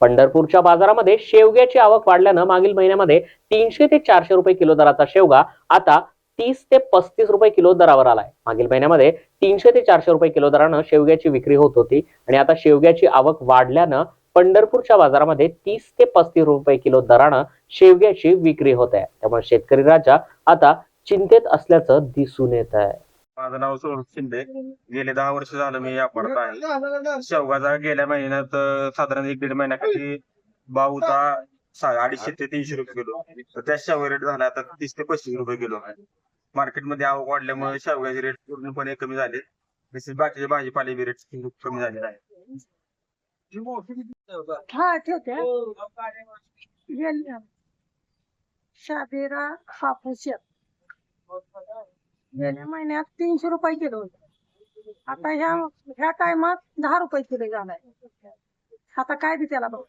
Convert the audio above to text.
पंढरपूरच्या बाजारामध्ये शेवग्याची आवक वाढल्यानं मागील महिन्यामध्ये तीनशे ते चारशे रुपये किलो दराचा शेवगा आता तीस ते पस्तीस रुपये किलो दरावर आलाय. मागील महिन्यामध्ये तीनशे ते चारशे रुपये किलो दरानं शेवग्याची विक्री होत होती आणि आता शेवग्याची आवक वाढल्यानं पंढरपूरच्या बाजारामध्ये तीस ते पस्तीस रुपये किलो दरानं शेवग्याची विक्री होत आहे. त्यामुळे शेतकरी राजा आता चिंतेत असल्याचं दिसून येत आहे. माझं नाव सौरभ शिंदे. गेले दहा वर्ष झालं मी वापरत आहे. शेवगाचा गेल्या महिन्यात साधारण एक दीड महिन्याखाली सा- अडीचशे ते तीनशे रुपये किलो. तर त्या शेवगा रेट झाला आता तीस ते पस्तीस रुपये किलो. मार्केटमध्ये आवक वाढल्यामुळे शेवगाचे रेट पूर्णपणे कमी झाले. तसेच बाकीचे भाजीपाले बी रेट कमी झाले आहे हा ठेवते शाबेरा हापूस गेल्या महिन्यात तीनशे रुपये किलो होते. आता ह्या ह्या टायमात दहा रुपये किलो झालाय. आता काय बी त्याला बघ.